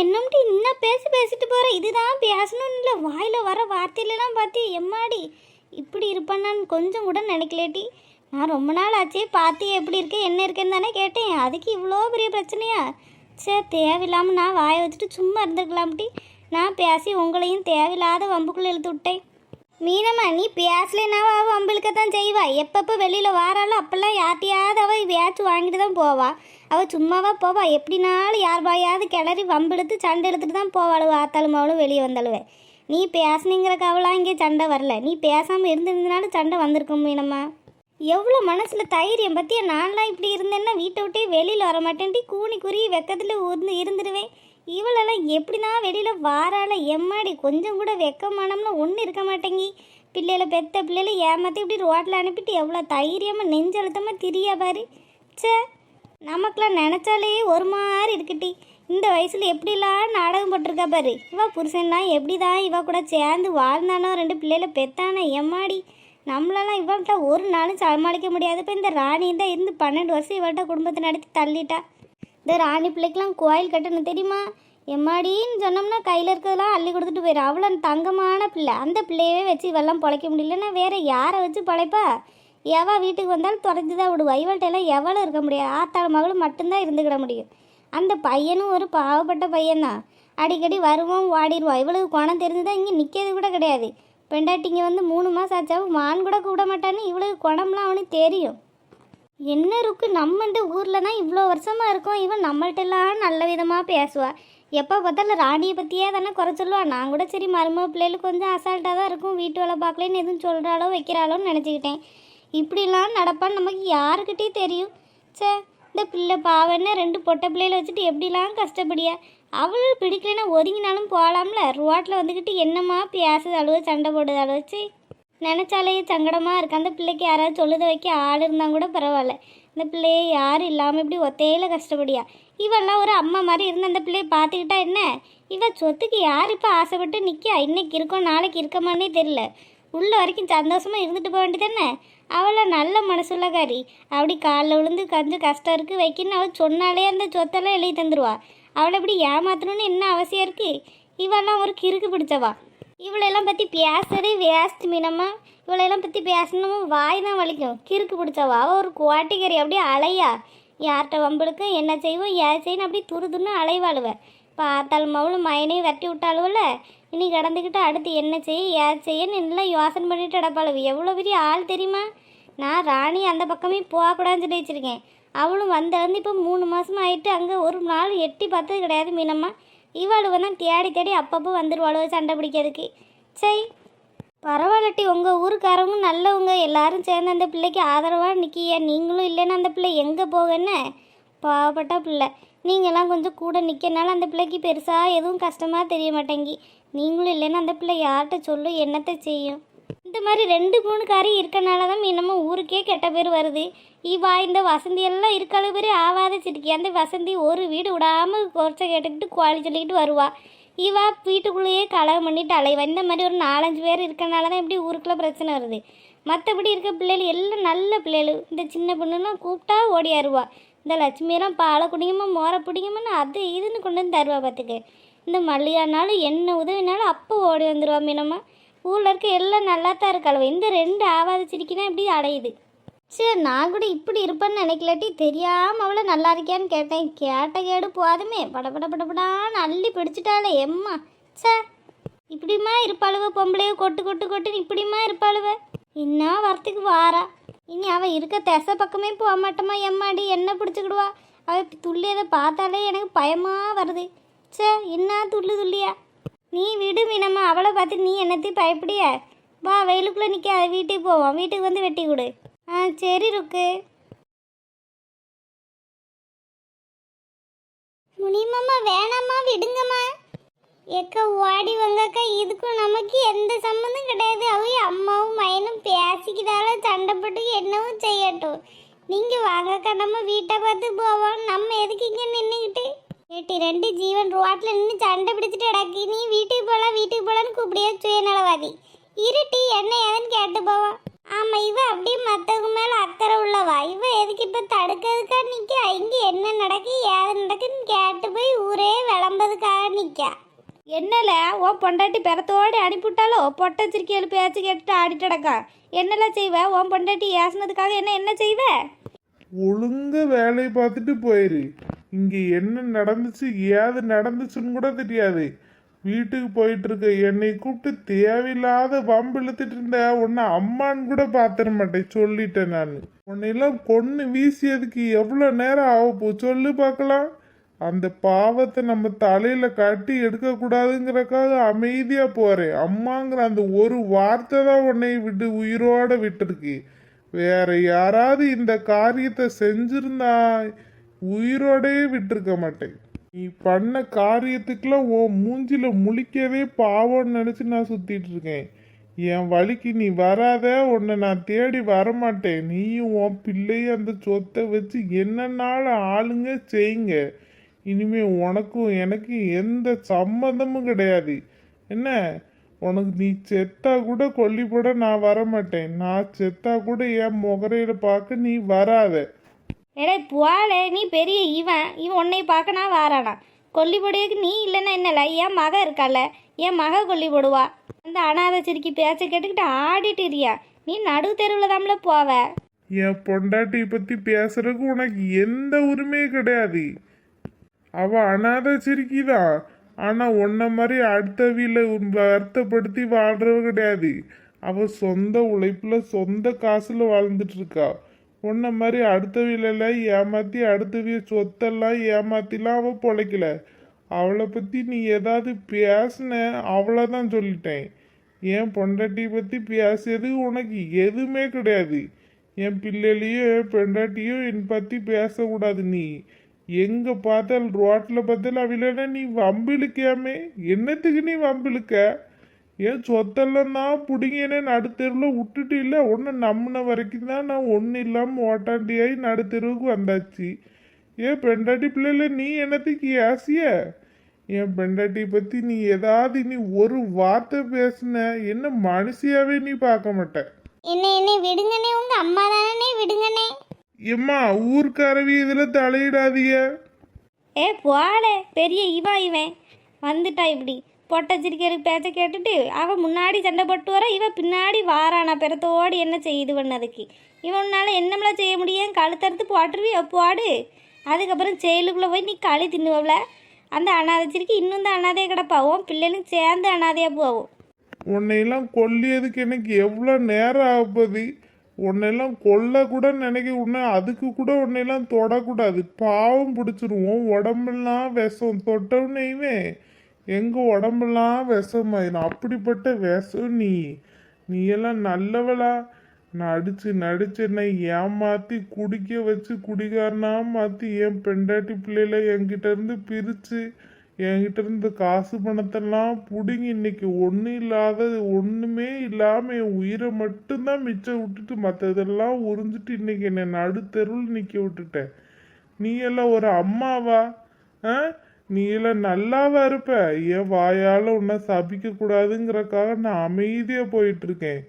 என்னம்ட்டு இன்னும் பேசி பேசிட்டு போகிற இதுதான் பேசணும்னு இல்லை வாயில் வர வார்த்தையிலலாம் பார்த்து எம்மாடி? இப்படி இருப்பான்னு கொஞ்சம் கூட நினைக்கலேட்டி நான் ரொம்ப நாள் ஆச்சே பார்த்து எப்படி இருக்கு என்ன இருக்குன்னு தானே கேட்டேன். அதுக்கு இவ்வளோ பெரிய பிரச்சனையா? சரி தேவையில்லாமல் நான் வாயை வச்சுட்டு சும்மா இருந்திருக்கலாம்ட்டி நான் பேசி உங்களையும் தேவையில்லாத வம்புக்குள்ள இழுத்து விட்டேன். மீனம்மா நீ பேசலைனாவா அவள் வம்பிழுக்க தான் செய்வா. எப்பப்போ வெளியில் வாராலும் அப்பெல்லாம் யார்ட்டையாவது அவள் வேச்சு வாங்கிட்டு தான் போவா. அவள் சும்மாவா போவா. எப்படினாலும் யார் பாயாவது கிளறி வம்பெடுத்து சண்டை எடுத்துட்டு தான் போவாளுவ ஆத்தாலும் அவளும் வெளியே வந்தாளுவே. நீ பேசுனீங்கிற கவலாம் இங்கே சண்டை வரல. நீ பேசாமல் இருந்திருந்தனாலும் சண்டை வந்திருக்கும் மீனம்மா. எவ்வளோ மனசில் தைரியம் பற்றியா நான்லாம் இப்படி இருந்தேன்னா வீட்டை விட்டே வெளியில் வர மாட்டேன்ட்டி கூனி குறி வெக்கத்தில் இருந்து இருந்துடுவேன் இவளெல்லாம் எப்படின்னா வெளியில் வாரால எம்மாடி கொஞ்சம் கூட வெக்கமானம்னு ஒன்றும் இருக்க மாட்டேங்கி. பிள்ளைகளை பெத்த பிள்ளைகளை ஏமாற்றி இப்படி ரோட்டில் அனுப்பிட்டு எவ்வளோ தைரியமாக நெஞ்சழுத்தமாக திரியா பாரு. ச்சே நமக்கெல்லாம் நினச்சாலே ஒரு மாதிரி இருக்குட்டி இந்த வயசில் எப்படிலாம் நாடகம் போட்டிருக்கா பாரு. இவள் புருஷன்னா எப்படி தான் இவ கூட சேர்ந்து வாழ்ந்தானோ ரெண்டு பிள்ளைகளை பெத்தானோ எம்மாடி. நம்மளெல்லாம் இவள்கிட்ட ஒரு நாளும் சமாளிக்க முடியாது இப்போ இந்த ராணி தான் இருந்து பன்னெண்டு வருஷம் இவள்கிட்ட குடும்பத்தை நடத்தி தள்ளிட்டா. இந்த ராணி பிள்ளைக்கெலாம் கோயில் கட்டணும் தெரியுமா? எம்மாடின்னு சொன்னோம்னா கையில் இருக்கிறதெல்லாம் அள்ளி கொடுத்துட்டு போயிடும் அவ்வளோ தங்கமான பிள்ளை. அந்த பிள்ளையவே வச்சு இவெல்லாம் பொழைக்க முடியலன்னா வேறு யாரை வச்சு பழைப்பா? எவா வீட்டுக்கு வந்தாலும் தொடர்ந்து தான் விடுவா இவள்கிட்டலாம் எவ்வளோ இருக்க முடியாது ஆத்தாள் மகளும் மட்டும்தான் இருந்துக்கிட முடியும். அந்த பையனும் ஒரு பாவப்பட்ட பையன்தான். அடிக்கடி வருவோம் ஓடிடுவான் இவளுக்கு குணம் தெரிஞ்சுதான் இங்கே நிற்கிறது கூட கிடையாது. பெண்டாட்டிங்க வந்து மூணு மாதம் ஆச்சாவும் மான் கூட கூட மாட்டான்னு இவளுக்கு குணம்லாம் அவனுக்கு தெரியும். என்ன இருக்கு நம்மண்டு ஊரில் தான் இவ்வளோ வருஷமாக இருக்கோம். இவன் நம்மள்ட்டெல்லாம் நல்ல விதமாக பேசுவா. எப்போ பார்த்தாலும் ராணியை பற்றியே தானே குறை சொல்லுவா. நான் கூட சரி மருமக பிள்ளைகளுக்கு கொஞ்சம் அசால்ட்டாக தான் இருக்கும். வீட்டு வேலை பார்க்கலன்னு எதுவும் சொல்கிறாளோ வைக்கிறாளோன்னு நினச்சிக்கிட்டேன். இப்படிலாம் நடப்பான்னு நமக்கு யாருக்கிட்டே தெரியும். ச்சே இந்த பிள்ளை பாவன்னு ரெண்டு பொட்டை பிள்ளைகளை வச்சுட்டு எப்படிலாம் கஷ்டப்படியா? அவள் பிடிக்கலைன்னா ஒதுங்கினாலும் போகலாம்ல ரோட்டில் வந்துக்கிட்டு என்னம்மா பேசுது அழுவ சண்டை போடுது அளவு வச்சு நினச்சாலே சங்கடமாக இருக்கு. அந்த பிள்ளைக்கு யாராவது சொல்லுத வைக்க ஆள் இருந்தால் கூட பரவாயில்ல. இந்த பிள்ளைய யாரும் இல்லாமல் இப்படி ஒத்தையில் கஷ்டப்படியா? இவெல்லாம் ஒரு அம்மா மாதிரி இருந்து அந்த பிள்ளையை பார்த்துக்கிட்டா என்ன? இவ சொத்துக்கு யார் இப்போ ஆசைப்பட்டு நிற்கா இன்னைக்கு இருக்கோம் நாளைக்கு இருக்கமானே தெரில உள்ள வரைக்கும் சந்தோஷமாக இருந்துட்டு போக வேண்டியதானே அவளை நல்ல மனசுள்ளக்காரி அப்படி காலில் விழுந்து கொஞ்சம் கஷ்டம் இருக்குது வைக்கின்னு அவள் சொன்னாலே அந்த சொத்தெல்லாம் எழுதி தந்துடுவா அவளை இப்படி ஏமாத்தணும்னு என்ன அவசியம் இருக்குது இவெல்லாம் ஒரு கிறுக்கு பிடிச்சவா? இவளையெல்லாம் பற்றி பேசுறதே வேஸ்ட் மீனம்மா. இவளையெல்லாம் பற்றி பேசணும் வாய் தான் வலிக்கும். கிறுக்கு பிடிச்சவா ஒரு குவாட்டிக்கறி அப்படியே அலையா. யார்கிட்ட வம்பளுக்கு என்ன செய்வோம் ஏன் செய்யணும் அப்படியே துரு துருன்னு அலைவாளுவ. பார்த்தால் அவளும் மயனையும் வெட்டி விட்டாளுவல இனி கடந்துக்கிட்டு அடுத்து என்ன செய்ய ஏன் செய்யன்னு எல்லாம் யோசனை பண்ணிட்டு கிடப்பாளுவ. எவ்வளோ பெரிய ஆள் தெரியுமா? நான் ராணி அந்த பக்கமே போகக்கூடாதுன்னு சொல்லி வச்சுருக்கேன். அவளும் வந்த இப்போ மூணு மாதமாக ஆயிட்டு அங்கே ஒரு நாள் எட்டி பார்த்தது கிடையாது மீனம்மா. இவாளுவ தான் தேடி தேடி அப்பப்போ வந்துடுவாளோ சண்டை பிடிக்கிறதுக்கு. சரி பரவாயில்லட்டி உங்கள் ஊருக்காரவங்க நல்லவங்க எல்லாரும் சேர்ந்து அந்த பிள்ளைக்கு ஆதரவாக நிற்கிய நீங்களும் இல்லைன்னா அந்த பிள்ளை எங்கே போகன்னு பாவப்பட்ட பிள்ளை. நீங்களாம் கொஞ்சம் கூட நிற்கனால அந்த பிள்ளைக்கு பெருசாக எதுவும் கஷ்டமாக தெரிய மாட்டேங்கி. நீங்களும் இல்லைன்னா அந்த பிள்ளை யார்கிட்ட சொல்லும் என்னத்தை செய்யும்? இந்த மாதிரி ரெண்டு மூணு காரி இருக்கனால தான் இன்னமும் ஊருக்கே கெட்ட பேர் வருது. இவா இந்த வசந்தி எல்லாம் இருக்காளு பேர் ஆவாத சிட்டிக்கு. அந்த வசந்தி ஒரு வீடு விடாமல் குறைச்ச கேட்டுக்கிட்டு குவாலி சொல்லிக்கிட்டு வருவா. இவா வீட்டுக்குள்ளேயே கலகம் பண்ணிட்டு அலைவா. இந்த மாதிரி ஒரு நாலஞ்சு பேர் இருக்கனால தான் இப்படி ஊருக்குள்ளே பிரச்சனை வருது. மற்றபடி இருக்க பிள்ளைகள் எல்லாம் நல்ல பிள்ளைகள். இந்த சின்ன பொண்ணுன்னா கூப்பிட்டா ஓடியாருவா இந்த லட்சுமியெல்லாம் பாலை குடிங்கம்மா மோரை பிடிங்கம்மான்னு அது இதுன்னு கொண்டு வந்து தருவா பார்த்துக்க இந்த மல்லிகானாலும் என்ன உதவினாலும் அப்போ ஓடி வந்துடுவா மீனம்மா. ஊரில் இருக்க எல்லாம் நல்லா தான் இருக்காளவ இந்த ரெண்டு ஆவாத சிரிக்கி தான் இப்படி அடையுது. சரி நான் கூட இப்படி இருப்பேன்னு நினைக்கலாட்டி தெரியாமல் அவளை நல்லா இருக்கியான்னு கேட்டேன். கேட்ட கேடு போதுமே படபட படபடான்னு அள்ளி பிடிச்சிட்டாளே எம்மா. சே இப்படிமா இருப்பாளுவ பொம்பளையோ கொட்டு கொட்டு கொட்டுன்னு இப்படிமா இருப்பாளுவ? என்ன வரத்துக்கு வாரா. இனி அவள் இருக்க திசை பக்கமே போக மாட்டோமா எம்மாடி. என்ன பிடிச்சிக்கிடுவா? அவள் துள்ளியதை பார்த்தாலே எனக்கு பயமாக வருது. சே என்ன துள்ளு துள்ளியா? நீ விடு மீனம்மா அவளை பார்த்து நீ என்னத்தையும் பயப்படிய? வா வெயிலுக்குள்ளே நிற்க வீட்டுக்கு போவோம் வீட்டுக்கு வந்து வெட்டி கொடு. ஆ சரி ருக்கு. முனியம்மா வேணாம்மா விடுங்கம்மா. எக்கா ஓடி வந்தாக்கா இதுக்கும் நமக்கு எந்த சம்மந்தம் கிடையாது. அவங்க அம்மாவும் மயனும் பேசிக்கிட்டால சண்டைப்பட்டு என்னவும் செய்யட்டும். நீங்கள் வாங்கக்கா நம்ம வீட்டை பார்த்து போவோம். நம்ம எதுக்கு இங்கே நின்றுக்கிட்டு ஏட்டி ரெண்டு ஜீவன் ரோட்ல நின்று சண்டை பிடிச்சிட்டு கிடக்கு நீ வீட்டுக்கு போலாம் வீட்டுக்கு போலான்னு கூப்பிடியா சுயநலவாதி. இருட்டி என்ன ஏதுன்னு கேட்டு போவான் ஆமா இவ அப்படியே மத்தவங்க மேல அக்கறை உள்ளவா? இவ எதுக்கு இப்ப தடுக்கிறதுக்கா நிக்கா? இங்க என்ன நடக்கு ஏது நடக்குன்னு கேட்டு போய் ஊரே விளம்பதுக்காக நிக்கா. என்னல? ஓ பொண்டாட்டி பெறத்தோடு அனுப்பிவிட்டாலோ பொட்டை சிரிக்கையில் பேச்சு கேட்டுட்டு ஆடிட்டு கிடக்கா என்னலாம் செய்வ? உன் பொண்டாட்டி ஏசுனதுக்காக என்ன என்ன செய்வ? ஒழுங்கா வேலையை பார்த்துட்டு போயிரு. இங்கே என்ன நடந்துச்சு? ஏது நடந்துச்சுன்னு கூட தெரியாது. வீட்டுக்கு போயிட்டு இருக்க என்னை கூப்பிட்டு தேவையில்லாத வம்பு இழுத்துட்டு இருந்த உன்னை அம்மான்னு கூட பார்த்துட மாட்டேன். சொல்லிட்டேன் நான். உன்னையெல்லாம் கொன்று வீசியதுக்கு எவ்வளோ நேரம் ஆகப்போ சொல்லு பார்க்கலாம். அந்த பாவத்தை நம்ம தலையில கட்டி எடுக்கக்கூடாதுங்கிறக்காக அமைதியா போறேன் அம்மாங்கிற அந்த ஒரு வார்த்தை தான் உன்னை விட்டு உயிரோட விட்டுருக்கு. வேற யாராவது இந்த காரியத்தை செஞ்சிருந்தா உயிரோடையே விட்டிருக்க மாட்டேன். நீ பண்ண காரியத்துக்கெல்லாம் உன் மூஞ்சில முழிக்கவே பாவம்னு நினச்சி நான் சுத்திட்டு இருக்கேன். என் வழிக்கு நீ வராத உன்னை நான் தேடி வரமாட்டேன். நீயும் உன் பிள்ளையும் அந்த சொத்தை வச்சு என்னன்னாலும் ஆளுங்க செய்யுங்க. இனிமே உனக்கும் எனக்கு எந்த சம்மந்தமும் கிடையாது. என்ன? உனக்கு நீ செத்தா கூட கொல்லிப்பட நான் வரமாட்டேன். நான் செத்தா கூட என் முகரையில பார்க்க நீ வராத. எடே புவாலே நீ பெரிய இவன். இவன் உன்னை பார்க்கனா வாரானா? கொல்லி போடுறதுக்கு நீ இல்லைன்னா என்னல? என் மக இருக்கால? என் மக கொல்லி போடுவா? அந்த அனாதை சிரிக்கி பேச்ச கேட்டுக்கிட்டு ஆடிட்டு இருக்கியா? நீ நடு தெருவில் தாம்ல போவ. என் பொண்டாட்டி பற்றி பேசுறதுக்கு உனக்கு எந்த உரிமையும் கிடையாது. அவ அனாதை சிரிக்கிதான் ஆனால் உன்ன மாதிரி அடுத்தவியில வருத்தப்படுத்தி வாழ்றவ கிடையாது. அவ சொந்த உழைப்பில் சொந்த காசில் வாழ்ந்துட்டு இருக்கா. உன்ன மாதிரி அடுத்தவியில ஏமாற்றி அடுத்தவிய சொத்தெல்லாம் ஏமாற்றிலாம் அவள் பொழைக்கல. அவளை பற்றி நீ ஏதாவது பேசின அவ்வளோதான் சொல்லிட்டேன். என் பொண்டாட்டியை பற்றி பேசியது உனக்கு எதுவுமே கிடையாது. என் பிள்ளைகளையும் என் பெண்டாட்டியும் என் பற்றி பேசக்கூடாது நீ. எங்கே பார்த்தால் ரோட்டில் பார்த்தாலும் அவிலனா நீ வம்பிழுக்காமே. என்னத்துக்கு நீ வம்பிழுக்க? ஏன் சொத்தெல்லாம் தான் பிடிங்கினே நடுத்தெருவில் விட்டுட்டு இல்லை. ஒன்று நம்பின வரைக்கும் தான் நான் ஒன்றும் இல்லாமல் ஓட்டாண்டியாகி நடுத்தெருவுக்கு வந்தாச்சு. ஏன் பெண்டாட்டி பிள்ளைல நீ என்னத்துக்கு ஏசிய என் பெண்டாட்டி பற்றி நீ ஏதாவது நீ ஒரு வார்த்தை பேசுன. என்ன மனுஷியாவே நீ பார்க்க மாட்ட. என்ன என்ன விடுங்கண்ணே. உங்க அம்மா தானே விடுங்கண்ணே. எம்மா ஊர்க்காரவி இதில் தலையிடாதீங்க. ஏ போலே பெரிய இவா இவன். வந்துட்டா இப்படி. பொட்டை சிரிக்கிறதுக்கு பேச்ச கேட்டுட்டு அவன் முன்னாடி சண்டை போட்டு வர இவன் பின்னாடி வாரானா பிறத்தோடு என்ன செய்து பண்ணதுக்கு இவனால் என்னமெல்லாம் செய்ய முடியும்? கழுத்தறுத்து போட்டுருவி போடு அதுக்கப்புறம் செயலுக்குள்ளே போய் நீ களி தின்னுவல அந்த அனாதை சிரிக்கி இன்னும் தான் அனாதையாக கிடப்பாவும் உன் பிள்ளைகளும் சேர்ந்து அனாதையாக போவோம் உன்னையெல்லாம் கொல்லியதுக்கு எனக்கு எவ்வளோ நேரம் ஆகுது? உன்னையெல்லாம் கொல்ல கூட நினைக்க உன்னை அதுக்கு கூட உன்னையெல்லாம் தொடக்கூடாது. பாவம் பிடிச்சிருவோம் உடம்பெல்லாம் விஷம். தொட்டவுனையுமே எங்கள் உடம்பெல்லாம் விஷமாயிரும் அப்படிப்பட்ட விஷம் நீ. நீ எல்லாம் நல்லவளா நடிச்சு நடிச்சு என்னை ஏமாத்தி குடிக்க வச்சு குடிகாரனா மாத்தி என் பெண்டாட்டி பிள்ளையில என்கிட்ட இருந்து பிரிச்சு என்கிட்ட இருந்து காசு பணத்தெல்லாம் பிடுங்கி இன்னைக்கு ஒன்றும் இல்லாத ஒன்றுமே இல்லாமல் என் உயிரை மட்டும்தான் மிச்சம் விட்டுட்டு மற்றதெல்லாம் உறிஞ்சிட்டு இன்னைக்கு என்னை நடுத்தெருவில் நிற்க விட்டுட்டேன். நீ எல்லாம் ஒரு அம்மாவா? ஆ? நீ எல்லாம் நல்லாவா இருப்ப. என் வாயால் உன்னை சபிக்க கூடாதுங்கிறக்காக நான் அமைதியாக போயிட்டு இருக்கேன்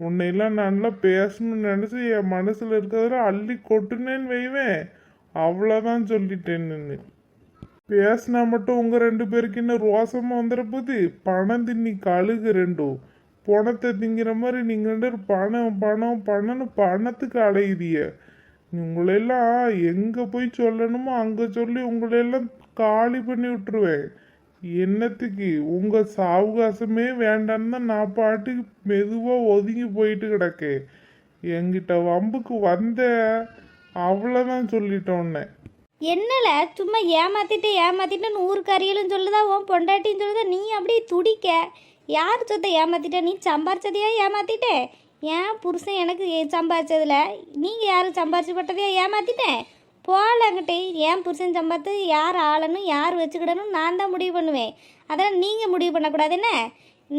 உன்னையெல்லாம் நல்லா பேசணும்னு நினச்சி என் மனசில் இருக்கிறதுல அள்ளி கொட்டுனேன்னு வைவேன். அவ்வளோதான் சொல்லிட்டேன் நின்று பேசினா மட்டும் உங்க ரெண்டு பேருக்கு என்ன ரோசமா வந்துட போது பணம் தின்னி கழுகு ரெண்டும் பணத்தை திங்கிற மாதிரி நீங்க ரெண்டு பணம் பணம் பணம்னு பணத்துக்கு அலையுதிய உங்களெல்லாம் எங்க போய் சொல்லணுமோ அங்க சொல்லி உங்களெல்லாம் காலி பண்ணி விட்டுருவேன். என்னத்துக்கு? உங்கள் சாவகாசமே வேண்டான்னு தான் நான் பாட்டுக்கு மெதுவாக ஒதுங்கி போயிட்டு கிடக்கேன். என்கிட்ட வம்புக்கு வந்த அவ்வளோதான் சொல்லிட்டோன்னே. என்னல? சும்மா ஏமாத்திட்டு ஏமாத்திட்டுன்னு கரியலும் சொல்லுதா உன் பொண்டாட்டின்னு சொல்லுதா நீ அப்படியே துடிக்க. யார் சொத்தை ஏமாத்திட்ட? நீ சம்பாரிச்சதையா ஏமாத்திட்டே? ஏன் புருஷன் எனக்கு ஏ- சம்பாரிச்சதுல? நீங்கள் யாரும் சம்பாரிச்சு பட்டதையா ஏமாத்திட்டேன் போகலங்கிட்டே ஏன் புருஷன் சம்பாத்து? யார் ஆளணும்? யார் வச்சுக்கிடணும்? நான் தான் முடிவு பண்ணுவேன். அதெல்லாம் நீங்கள் முடிவு பண்ணக்கூடாது. என்ன?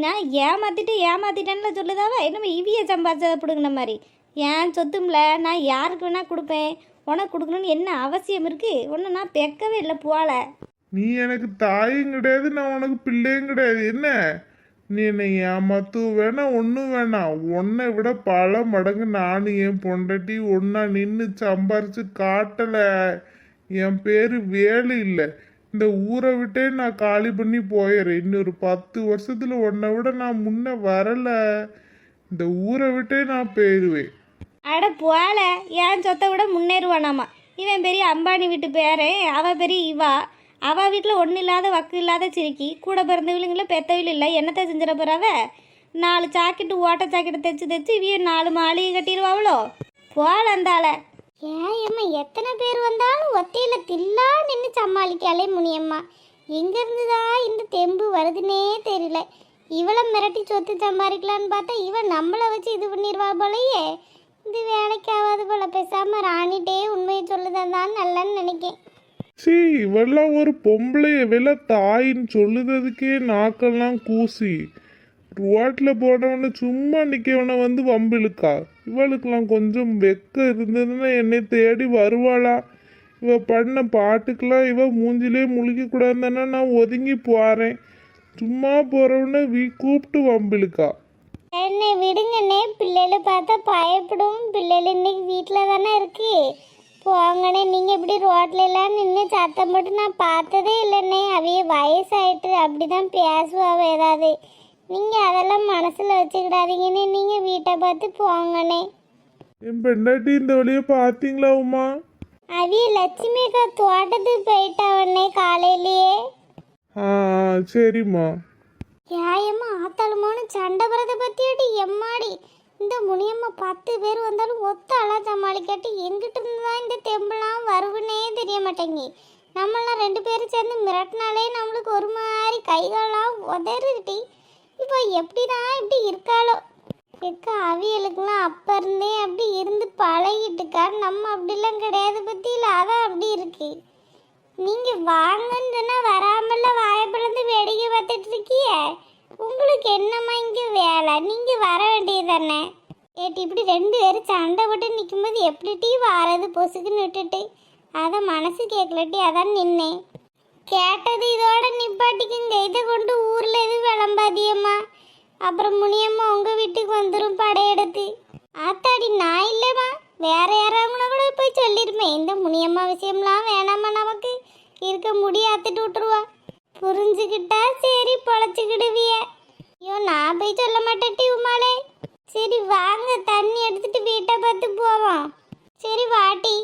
நான் ஏமாற்றிட்டு ஏமாற்றிட்டேன்னு சொல்லுதாவா? என்னமோ இவியை சம்பாரிச்சதை பிடுங்கின மாதிரி. ஏன் சொத்தும்ல? நான் யாருக்கு வேணால் கொடுப்பேன். உனக்கு கொடுக்கணும்னு என்ன அவசியம் இருக்குது ஒன்று நான் பெக்கவே இல்லை போல. நீ எனக்கு தாயும் கிடையாது நான் உனக்கு பிள்ளையும் கிடையாது. என்ன? நீ என்னை ஏமாத்து வேணாம் ஒன்றும் வேணாம் உன்னை விட பல மடங்கு நானும் என் பொண்டாட்டி ஒன்றா நின்று சம்பாரித்து காட்டலை. என் பேர் வேலு இல்லை. இந்த ஊரை விட்டே நான் காலி பண்ணி போயிடுறேன் இன்னொரு பத்து வருஷத்தில் உன்னை விட நான் முன்ன வரலை. இந்த ஊரை விட்டே நான் போயிடுவேன் அட போல. ஏன் சொத்தை விட முன்னேறுவானாமா. இவன் பெரிய அம்பானி வீட்டு பேரே. அவ பெரிய இவா. அவள் வீட்டில் ஒன்றும் இல்லாத வக்கு இல்லாத சிரிக்கி கூட பிறந்தவளுங்கள பெத்தவள் இல்லை என்னத்தை செஞ்சிட போறாவ நாலு சாக்கெட்டு ஓட்ட சாக்கெட்டு தைச்சு தைச்சு இவிய நாலு மாளிகை கட்டிடுவாவளோ? போல அந்தால ஏம்மா எத்தனை பேர் வந்தாலும் ஒத்தையில் தில்லா நின்று சமாளிக்காளே முனியம்மா. எங்கேருந்து தான் இந்த தெம்பு வருதுன்னே தெரியல. இவளை மிரட்டி சொத்து சம்பாதிக்கலான்னு பார்த்தா இவன் நம்மளை வச்சு இது பண்ணிடுவா போலயே. இது வேலைக்கு ஆகாது போல பேசாமல் ராணிட்டே உண்மையை சொல்லுதான் நல்லன்னு நினைக்கேன். சீ இவெல்லாம் ஒரு பொம்பளைய வெள தாயின்னு சொல்லுறதுக்கே நாக்கெல்லாம் கூசி. ரோட்ல போனவனை சும்மா நிற்கவனை வந்து வம்பிழுக்கா. இவளுக்கெல்லாம் கொஞ்சம் வெக்க இருந்ததுன்னா என்னை தேடி வருவாளா? இவ பண்ண பாட்டுக்கெல்லாம் இவ மூஞ்சிலே முழிக்க நான் ஒதுங்கி போகிறேன் சும்மா போறவன வீ கூப்பிட்டு வம்பிழுக்கா. என்னை விடுங்கண்ணே பிள்ளைகளை பார்த்தா பயப்படும் பிள்ளைகள் இன்னைக்கு வீட்டில் தானே இருக்கு. போங்கண்ணே நீங்கள் இப்படி ரோட்ல எல்லாம் நின்று சத்தம் போட்டு நான் பார்த்ததே இல்லைண்ணே. அவைய வயசாயிட்டு அப்படி தான் பேசுவாவ ஏதாவது. நீங்கள் அதெல்லாம் மனசில் வச்சுக்கிடாதீங்கண்ணே. நீங்கள் வீட்டை பார்த்து போங்கண்ணே. என் பெண்டாட்டி இந்த வழியை பார்த்தீங்களா உமா? அவிய லட்சுமி அக்கா தோட்டத்துக்கு போயிட்டாவண்ணே காலையிலேயே. ஆ சரிம்மா. நியாயமா ஆத்தாளுமோன்னு சண்டை வரதை பத்தியாடி எம்மாடி? இந்த முனியம்மா பத்து பேர் வந்தாலும் ஒத்த அழா சமாளிக்காட்டி எங்கிட்ட இருந்து தான் இந்த தெம்பெல்லாம் வருவுன்னே தெரிய மாட்டேங்கி நம்மளாம் ரெண்டு பேரும் சேர்ந்து மிரட்டினாலே நம்மளுக்கு ஒரு மாதிரி கைகாலாம் உதறிட்டி இப்போ எப்படி தான் இப்படி இருக்காளோ? எக்கா அவியலுக்குலாம் அப்போ இருந்தே அப்படி இருந்து பழகிட்டுக்கா நம்ம அப்படிலாம் கிடையாது பற்றியில் அதான் அப்படி இருக்கு. நீங்கள் வாங்கன்னு சொன்னால் வராமல வாயை வேடிக்கை பார்த்துட்டு உங்களுக்கு என்னம்மா இங்கே வேலை? நீங்கள் வர வேண்டியது தானே? ஏட்டி இப்படி ரெண்டு பேரும் சண்டை போட்டு நிற்கும்போது எப்படி டீ வாரது பொசுக்குன்னு விட்டுட்டு? அதை மனசு கேட்கலட்டி அதான் நின்னேன். கேட்டது இதோட நிப்பாட்டிக்குங்க. இதை கொண்டு ஊரில் எதுவும் விளம்பாதியம்மா அப்புறம் முனியம்மா உங்கள் வீட்டுக்கு வந்துடும் படையெடுத்து ஆத்தாடி நான் இல்லைம்மா. வேற யாராவது கூட போய் சொல்லிருமே. இந்த முனியம்மா விஷயம்லாம் வேணாமா நமக்கு. இருக்க முடியாத்துட்டு விட்டுருவான் புரிஞ்சுக்கிட்டா சரி பொழைச்சிக்கிடுவிய. ஐயோ நான் போய் சொல்ல மாட்டேன் உமாலே சரி வாங்க தண்ணி எடுத்துட்டு வீட்டை பார்த்து போவோம். சரி வாட்டி